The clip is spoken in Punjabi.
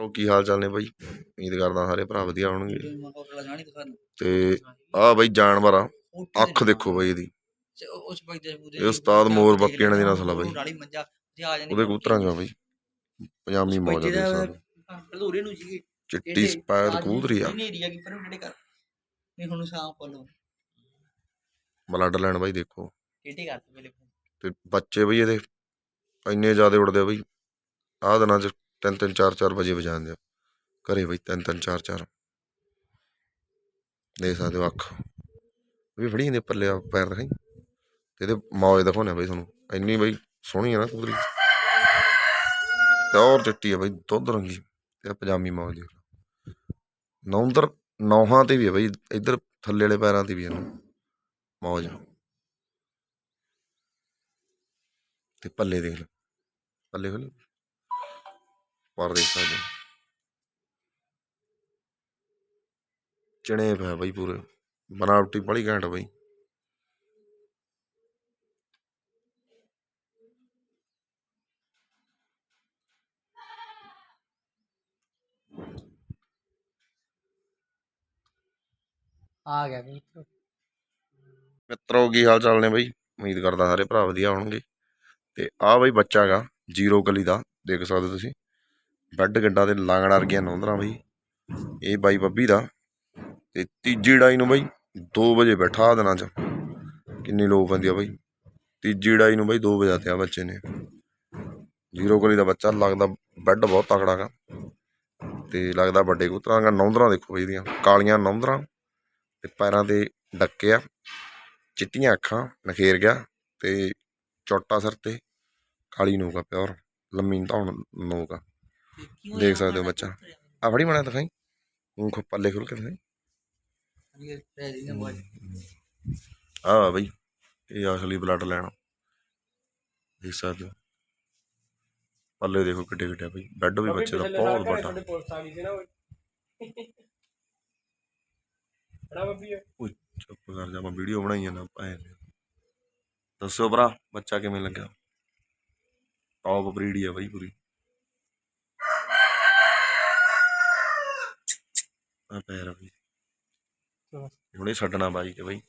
ਉਹ ਕੀ ਹਾਲ ਚਾਲ ਨੇ ਬਾਈ? ਉਮੀਦ ਕਰਦਾ ਸਾਰੇ ਭਰਾ ਵਧੀਆ ਹੋਣਗੇ। ਤੇ ਆਹ ਬਾਈ ਜਾਨਵਰ ਆ। ਅੱਖ ਦੇਖੋ ਬਾਈ ਇਹਦੀ। ਉਸ ਬਾਈ ਦੇ ਇਹ ਉਸਤਾਦ ਮੋਰ ਬੱਕੀਆਂ ਦੀ ਨਸਲ ਆ ਬਾਈ। ਆ ਉਹਦੇ ਕਬੂਤਰਾਂ ਦਾ ਬਾਈ। ਪਜਾਮੀ ਮੌਜ ਆ ਦੇਖ ਸਕਦੇ ਹੋ। ਅਧੂਰੇ ਨੂੰ ਜੀ ਚਿੱਟੀ ਸਪੈਦ ਕਬੂਤਰੀ ਆ। ਨਹੀਂ ਏਰੀਆ ਕੀ ਪਰ ਜਿਹੜੇ ਕਰ ਨਹੀਂ ਹੁਣ ਸਾਹ ਪਾਲੋ ਬਲੱਡ ਲਾਈਨ ਬਾਈ ਦੇਖੋ। ਟੇਟੇ ਤੇ ਬੱਚੇ ਬਈ ਇਹਦੇ। ਇੰਨੇ ਜ਼ਿਆਦਾ ਉੜਦੇ ਆ ਬਈ। ਆਹ ਦਿਨਾਂ ਚ ਤਿੰਨ ਤਿੰਨ ਚਾਰ ਚਾਰ ਵਜੇ ਵਜਾਉਂਦੇ ਆ। ਘਰੇ ਬਈ ਤਿੰਨ ਤਿੰਨ ਚਾਰ ਚਾਰ ਦੇਖ ਸਕਦੇ ਹੋ ਅੱਖ। ਵੀ ਫੜੀ ਜਾਂਦੇ ਪੱਲੇ ਪੈਰ ਦਿਖਾਈ। ਤੇ ਇਹਦੇ ਮੌਜ ਦਿਖਾਉਣੇ ਆ ਬਈ ਤੁਹਾਨੂੰ। ਇੰਨੀ ਬਈ ਸੋਹਣੀ ਆ ਨਾ ਕੁਦਰੀ ਤੇ ਚਿੱਟੀ ਆ ਬਈ, ਦੁੱਧ ਰੰਗੀ। ਤੇ ਪਜਾਮੀ ਮੌਜ ਦੇਖ ਨੌਂਦਰ ਨੌਹਾਂ ਤੇ ਵੀ ਆ ਬਈ, ਇੱਧਰ ਥੱਲੇ ਵਾਲੇ ਪੈਰਾਂ ਤੇ ਵੀ ਇਹਨੂੰ। ਮੌਜ ਤੇ ਪੱਲੇ ਦੇਖ ਲਓ। ਪੱਲੇ ਖੋਲ ਪਰ ਦੇਖ ਸਕਦੇ ਹੋ। ਚਿਣੇ ਪਿਆ ਬਾਈ ਪੂਰੇ। ਬਨਾਵਟੀ ਬੜੀ ਘੈਂਟ ਬਾਈ। ਆ ਗਿਆ ਵੀ ਮਿੱਤਰੋ। ਕੀ ਹਾਲ ਚਾਲ ਨੇ ਬਾਈ? ਉਮੀਦ ਕਰਦਾ ਸਾਰੇ ਭਰਾ ਵਧੀਆ ਹੋਣਗੇ। ਤੇ ਆਹ ਬਾਈ ਬੱਚਾ ਹੈਗਾ ਜ਼ੀਰੋ ਗਲੀ ਦਾ ਦੇਖ ਸਕਦੇ ਤੁਸੀਂ। ਬੈੱਡ ਗੱਡਾ ਤੇ ਲਾਂਗੜ ਵਰਗੀਆਂ ਨੌਂਦਰਾਂ ਬਾਈ। ਇਹ ਬਾਈ ਬੱਬੀ ਦਾ ਤੇ ਤੀਜੀ ਡਾਈ ਨੂੰ ਬਾਈ 2 ਵਜੇ ਬੈਠਾ ਦਿਨਾਂ ਚ। ਕਿੰਨੀ ਲੋਕ ਪੈਂਦੀ ਆ ਬਾਈ। ਤੀਜੀ ਡਾਈ ਨੂੰ ਬਾਈ 2 ਵਜੇ ਤੇ ਆ ਬੱਚੇ ਨੇ। ਜ਼ੀਰੋ ਗਲੀ ਦਾ ਬੱਚਾ ਲੱਗਦਾ ਬੈੱਡ ਬਹੁਤ ਤਕੜਾ ਗਾ ਤੇ ਲੱਗਦਾ ਵੱਡੇ ਕਬੂਤਰਾਂ ਦਾ ਨੌਂਦਰਾਂ ਦੇਖੋ ਬਾਈ ਇਹਦੀਆਂ। ਕਾਲੀਆਂ ਨੌਂਦਰਾਂ ਤੇ ਪੈਰਾਂ ਤੇ ਡੱਕੇ ਆ। ਚਿੱਟੀਆਂ ਅੱਖਾਂ ਨਖੇਰ ਗਿਆ ਤੇ ਚੋਟਾ ਸਿਰ ਤੇ ਕਾਲੀ ਨੋਕ ਪਿਓਰ। ਲੰਮੀ ਧੌਣ ਨੋਕ ਦੇਖ ਸਕਦੇ ਹੋ ਬੱਚਾ। ਆ ਫੜੀ ਬਣਾ ਦਿਖਾਈ ਉਹ ਖੋ ਪੱਲੇ ਖੁੱਲ ਕੇ ਦਿਖਾਈ ਆ ਬਈ ਇਹ ਅਸਲੀ ਬਲੱਡ ਲੈਣਾ। ਦੇਖ ਸਕਦੇ ਹੋ। ਪੱਲੇ ਦੇਖੋ ਕਿੱਡੇ ਕਿੱਡੇ ਆ ਬਈ। ਬੈੱਡ ਵੀ ਬੱਚੇ ਦਾ ਬਹੁਤ ਵੱਡਾ। ਚੁੱਪ ਕਰ ਜਾ ਮੈਂ ਵੀਡੀਓ ਬਣਾਈ ਜਾਂਦਾ ਭਾਏ ਦੱਸੋ ਭਰਾ ਬੱਚਾ ਕਿਵੇਂ ਲੱਗਿਆ? ਟੌਪ ਬਰੀਡ ਆ ਬਈ ਪੂਰੀ। ਆ ਪੈਰ ਆ ਬਈ ਹੁਣੇ ਛੱਡਣਾ ਬਾਈ ਕੇ ਬਈ।